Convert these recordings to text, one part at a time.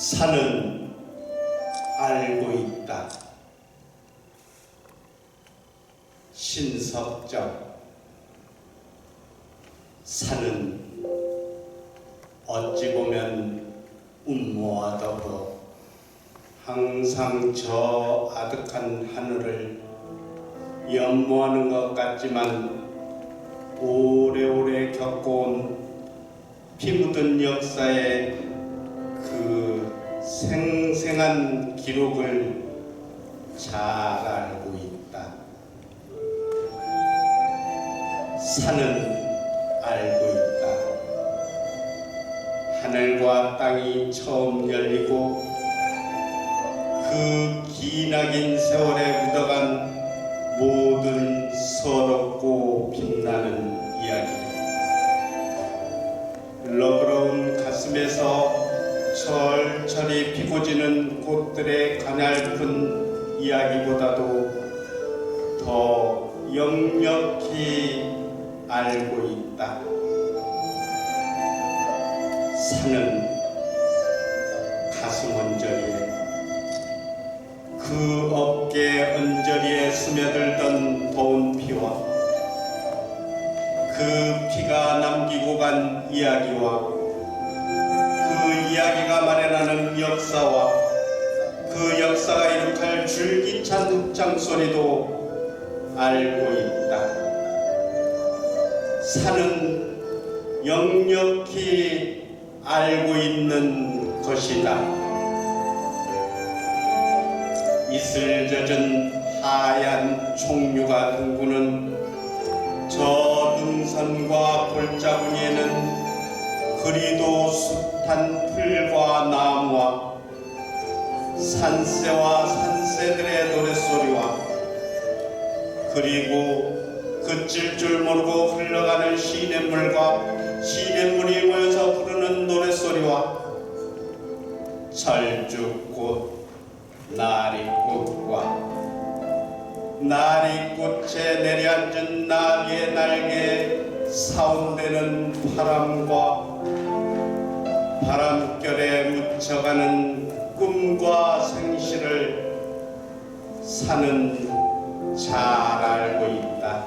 산은 알고 있다. 신석정 산은 어찌 보면 운모와 더불어 항상 저 아득한 하늘을 연모하는 것 같지만 오래오래 겪어온 피 묻은 역사의 그 생생한 기록을 잘 알고 있다. 산은 알고 있다. 하늘과 땅이 처음 열리고 그 기나긴 세월에 묻어간 모든 서럽고 빛나는 이야기. 러브러운 가슴에서 철철이 피고 지는 꽃들의 가냘픈 이야기보다도 더 역력히 알고 있다. 산은 가슴 언저리에 그 어깨 언저리에 스며들던 더운 피와 그 피가 남기고 간 이야기와 흑장 소리도 알고 있다. 산은 역력히 알고 있는 것이다. 이슬 젖은 하얀 총류가 둥구는 저 능선과 골짜구니에는 그리도 숱한 풀과 나무와 산새와 산새들의 노랫소리와 그리고 그칠 줄 모르고 흘러가는 시냇물과 시냇물이 모여서 부르는 노랫소리와 철쭉꽃, 나리꽃과 나리꽃에 내려앉은 나비의 날개에 사운되는 바람과 바람결에 묻혀가는 꿈과 생시를 산은 잘 알고 있다.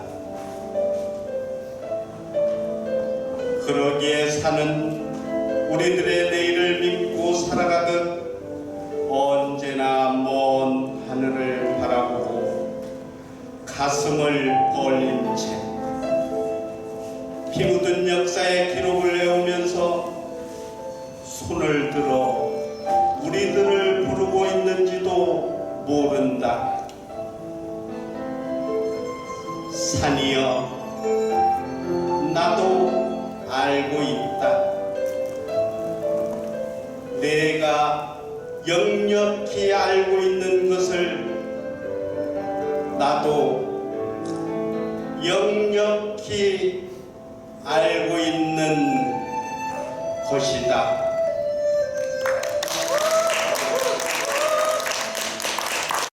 그러기에 산은 우리들의 내일을 믿고 살아가듯 언제나 먼 하늘을 바라보고 가슴을 벌린 채 피묻은 역사의 기록을 외우면서 손을 들어 산이여 나도 알고 있다. 내가 역력히 알고 있는 것을 나도 역력히 알고 있는 것이다.